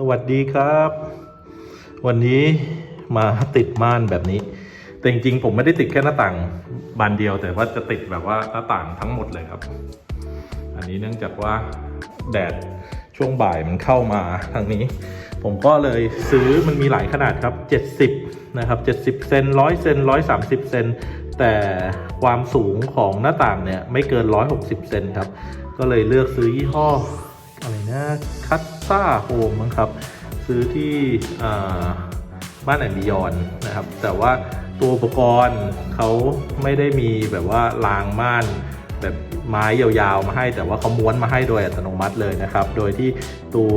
สวัสดีครับ วันนี้มาติดม่านแบบนี้ แต่จริงๆ ผมไม่ได้ติดแค่หน้าต่างบานเดียว แต่ว่าจะติดแบบว่าหน้าต่างทั้งหมดเลยครับ อันนี้เนื่องจากว่าแดดช่วงบ่ายมันเข้ามาทางนี้ ผมก็เลยซื้อมันมีหลายขนาดครับ 70 นะครับ 70 เซน100เซน130เซนแต่ความสูงของหน้าต่างเนี่ยไม่เกิน 160 เซนครับ ก็เลยเลือกซื้อยี่ห้อ อะไรนะคัตซ่าโฮมมั้งครับ ซื้อที่บ้านแอนบิยอนนะครับ แต่ว่าตัวอุปกรณ์เขาไม่ได้มีแบบว่ารางม่านแบบไม้ยาวๆมาให้ แต่ว่าเขาม้วนมาให้โดยอัตโนมัติเลยนะครับ โดยที่ตัว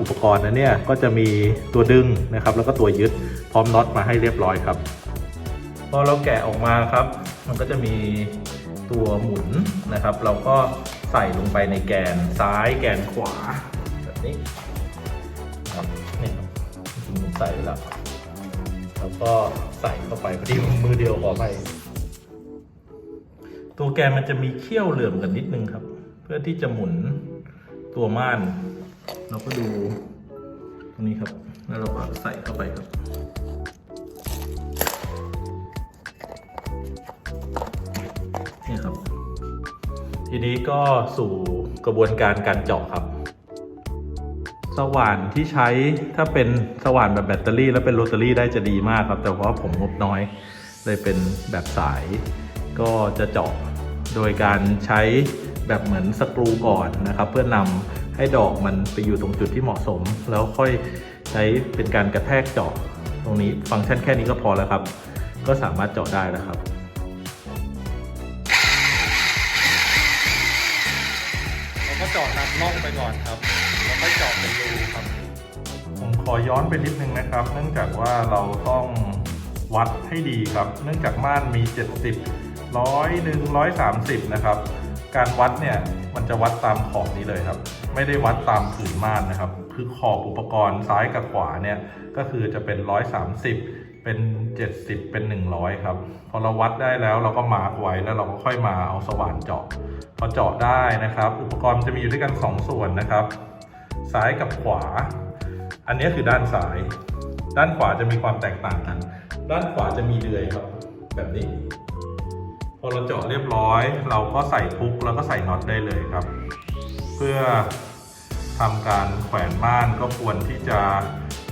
อุปกรณ์นั้นเนี่ยก็จะมีตัวดึงนะครับ แล้วก็ตัวยึดพร้อมน็อตมาให้เรียบร้อยครับ พอเราแกะออกมาครับ มันก็จะมีตัวหมุนนะครับ เราก็ ใส่ลงไปในแกนซ้ายแกนขวา แบบนี้ครับนี่ครับจริงผมใส่ไปแล้วแล้วก็ใส่เข้าไปพอดีมือเดียวขอไป ตัวแกนมันจะมีเขี้ยวเหลื่อมกันนิดนึงครับ เพื่อที่จะหมุนตัวม่าน เราก็ดูตรงนี้ครับ แล้วเราก็ใส่เข้าไปครับ ทีนี้ก็สู่กระบวนการการเจาะครับ สว่านที่ใช้ถ้าเป็นสว่านแบบแบตเตอรี่ แล้วเป็นโรตารี่ได้จะดีมากครับ แต่ว่าะผมงบน้อยเลยเป็นแบบสาย ก็จะเจาะโดยการใช้แบบเหมือนสกรูก่อนนะครับ เพื่อนำให้ดอกมันไปอยู่ตรงจุดที่เหมาะสม แล้วค่อยใช้เป็นการกระแทกเจาะตรงนี้ฟังก์ชันแค่นี้ก็พอแล้วครับ ก็สามารถเจาะได้แล้วครับ เราก็เจาะนำน่องไปก่อนครับ แล้วค่อยเจาะเป็นรูครับ ผมขอย้อนไปนิดนึงนะครับ เนื่องจากว่าเราต้องวัดให้ดีครับ เนื่องจากม่านมี 70ร้อยหนึ่งร้อยสามสิบนะครับ การวัดเนี่ยมันจะวัดตามขอบนี้เลยครับ ไม่ได้วัดตามผืนม่านนะครับ คือขอบอุปกรณ์ซ้ายกับขวาเนี่ยก็คือจะเป็น130 เป็น 70 เป็น 100 ครับ พอเราวัดได้แล้วเราก็มาร์กไว้แล้วเราก็ค่อยมาเอาสว่านเจาะ พอเจาะได้นะครับ อุปกรณ์จะมีอยู่ด้วยกัน 2 ส่วนนะครับ ซ้ายกับขวา อันนี้คือด้านซ้าย ด้านขวาจะมีความแตกต่างกัน ด้านขวาจะมีเดือยครับ แบบนี้ พอเราเจาะเรียบร้อย เราก็ใส่พุกแล้วก็ใส่น็อตได้เลยครับ เพื่อทำการแขวนม่านก็ควรที่จะ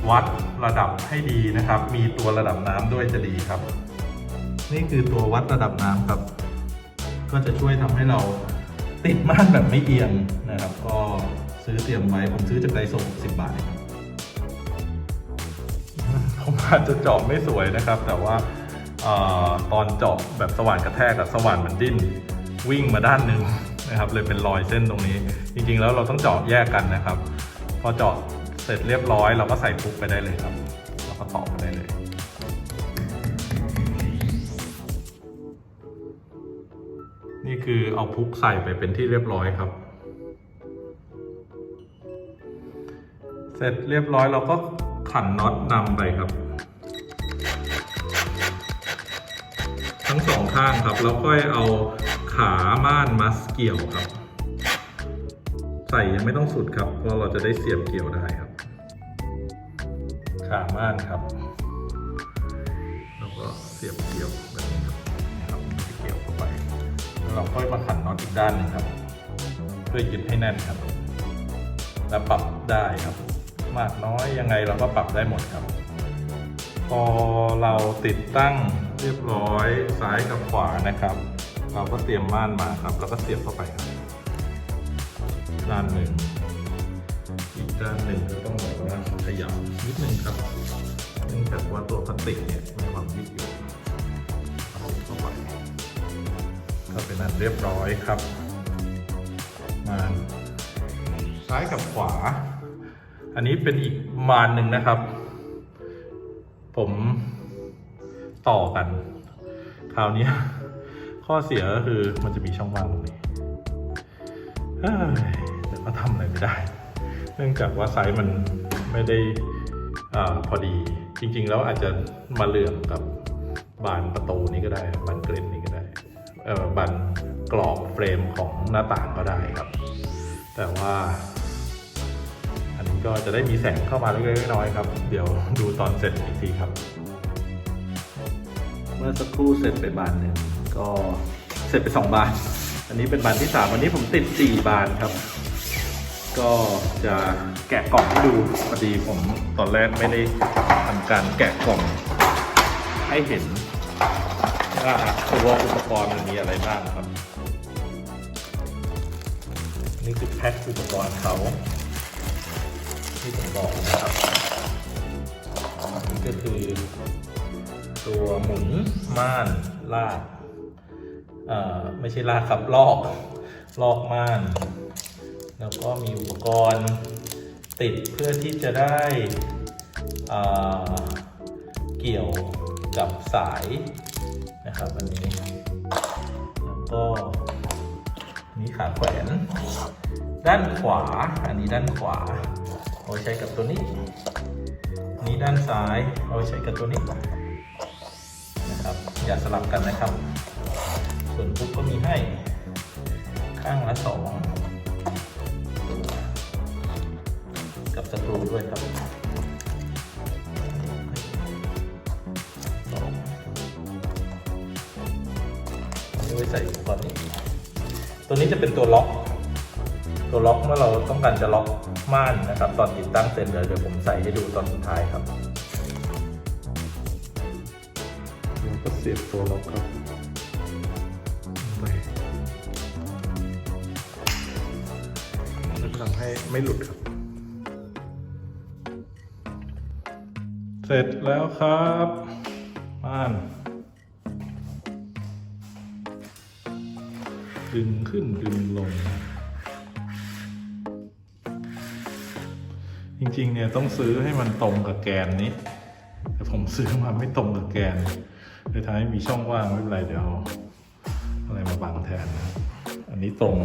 วัดระดับให้ดีนะครับ มีตัวระดับน้ำด้วยจะดีครับ นี่คือตัววัดระดับน้ำครับ ก็จะช่วยทำให้เราติดม่านแบบไม่เอียงนะครับ ก็ซื้อเตรียมไว้ผมซื้อจากไดโซ10บาทครับผมอาจจะเจาะไม่สวยนะครับ แต่ว่าออตอนเจาะแบบสว่านกระแทกกับสว่านมันดิ้นวิ่งมาด้านหนึ่งนะครับ เลยเป็นรอยเส้นตรงนี้ จริงๆแล้วเราต้องเจาะแยกกันนะครับ พอเจาะ ร็จเรียบร้อย เราก็ใส่ปุ๊กไปได้เลยครับเราก็ต่อไปได้เลย นี่คือเอาพุกใส่ไปเป็นที่เรียบร้อยครับ เสร็จเรียบร้อยเราก็ขันน็อตนำไปครับ ทั้งสองข้างครับ แล้วค่อยเอาขาม่านมาเกี่ยวครับ ใส่ยังไม่ต้องสุดครับ เพราะเราจะได้เสียบเกี่ยวได้ครับ ขาม่านครับ แล้วก็เสียบเกี่ยวแบบนี้ครับนะครับเกี่ยวเข้าไป แล้วเราค่อยมาขันน็อตอีกด้านหนึ่งครับ เพื่อยึดให้แน่นครับ แล้วปรับได้ครับ มากน้อยยังไงเราก็ปรับได้หมดครับ พอเราติดตั้งเรียบร้อยซ้ายกับขวานะครับ เราก็เตรียมม่านมาครับ แล้วก็เสียบเข้าไปครับด้านหนึ่ง ด้านหนึ่งก็ต้องแบบว่าขยับนิดนึงครับเนื่องจากว่าตัวพลาสติกเนี่ยมีความยืดหยุ่นเอาเข้าไปก็เป็นอันเรียบร้อยครับ มานซ้ายกับขวา อันนี้เป็นอีกมานหนึ่งนะครับ ผมต่อกัน คราวนี้ข้อเสียก็คือมันจะมีช่องว่างตรงนี้เฮ้ยแต่ก็ทำอะไรไม่ได้ นื่องจากว่าไซส์มันไม่ได้อพอดี จริง ๆ แล้วอาจจะมาเหลื่อมกับบานประตูนี้ก็ได้ บานเกรนนี้ก็ได้บานกรอบเฟรมของหน้าต่างก็ได้ครับ แต่ว่าอันนี้ก็จะได้มีแสงเข้ามาเล็กๆน้อยๆครับ เดี๋ยวดูตอนเสร็จอีกทีครับ เมื่อสักครู่เสร็จไปบานหนึ่งก็เสร็จไปสองบาน อันนี้เป็นบานที่สามวันนี้ผมติดสี่บานครับ ก็จะแกะกล่องให้ดูพอดีผมตอนแรกไม่ได้ทำการแกะกล่องให้เห็นว่าตัวอุปกรณ์มันมีอะไรบ้างครับ นี่คือแพ็คอุปกรณ์เขาที่ผมบอกนะครับนี่ก็คือตัวหมุนม่านลากเอ่อไม่ใช่ลากครับลอกลอกม่าน แล้วก็มีอุปกรณ์ติดเพื่อที่จะได้เกี่ยวกับสายนะครับอันนี้ แล้วก็อันนี้ขาแขวน ด้านขวา อันนี้ด้านขวาเอาใช้กับตัวนี้นี้ด้านซ้ายเอาใช้กับตัวนี้นะครับ อย่าสลับกันนะครับ ส่วนปุ๊บก็มีให้ข้างละสอง กับสกรูด้วยครับสองอันนี้ไว้ใส่อุปกรณ์นี้ ตัวนี้จะเป็นตัวล็อก ตัวล็อกเมื่อเราต้องการจะล็อกม่านนะครับ ตอนติดตั้งเสร็จเดี๋ยวเดี๋ยวผมใส่ให้ดูตอนสุดท้ายครับแล้วก็เสียบตัวล็อกครับไม่จะทำให้ไม่หลุดครับ เสร็จแล้วครับม่านดึงขึ้นดึงลง จริงๆเนี่ยต้องซื้อให้มันตรงกับแกนนี้ แต่ผมซื้อมาไม่ตรงกับแกนเลยทำให้มีช่องว่างไม่เป็นไรเดี๋ยวเอาอะไรมาบังแทนนะอันนี้ตรง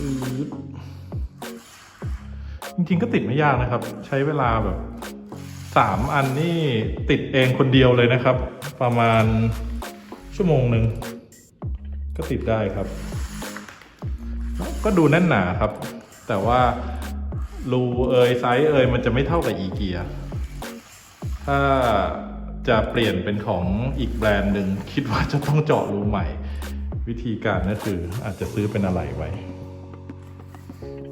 อืด จริงๆก็ติดไม่ยากนะครับ ใช้เวลาแบบสามอันนี่ติดเองคนเดียวเลยนะครับ ประมาณชั่วโมงหนึ่งก็ติดได้ครับ ก็ดูแน่นหนาครับ แต่ว่ารูเอยไซส์เอยมันจะไม่เท่ากับอีเกียถ้าจะเปลี่ยนเป็นของอีกแบรนด์หนึ่งคิดว่าจะต้องเจาะรูใหม่ วิธีการก็คืออาจจะซื้อเป็นอะไรไว้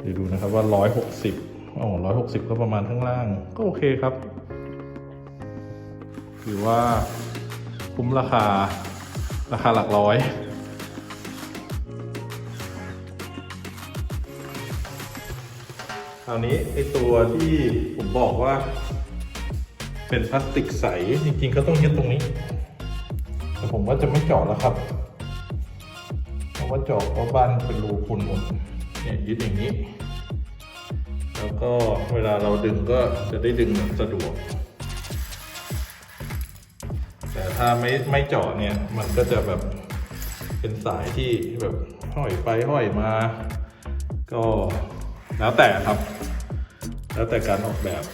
เดี๋ยวดูนะครับว่า 160 อ๋อ160ก็ประมาณข้างล่าง ก็โอเคครับ ถือว่าคุ้มราคา ราคาหลักร้อย คราวนี้ไอตัวที่ผมบอกว่า เป็นพลาสติกใส จริงๆก็ต้องยึดตรงนี้ แต่ผมว่าจะไม่เจาะแล้วครับเพราะว่าเจาะเพราะบ้านเป็นรูพุนหมดเนี่ยยึดอย่างนี้ ก็เวลาเราดึงก็จะได้ดึงสะดวก แต่ถ้าไม่ไม่เจาะเนี่ย มันก็จะแบบเป็นสายที่แบบห้อยไปห้อยมา ก็แล้วแต่ครับ แล้วแต่การออกแบบ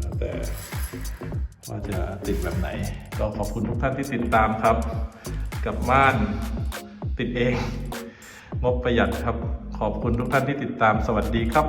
แล้วแต่ว่าจะติดแบบไหน ก็ขอบคุณทุกท่านที่ติดตามครับ กับม่านติดเองงบประหยัดครับ ขอบคุณทุกท่านที่ติดตามสวัสดีครับ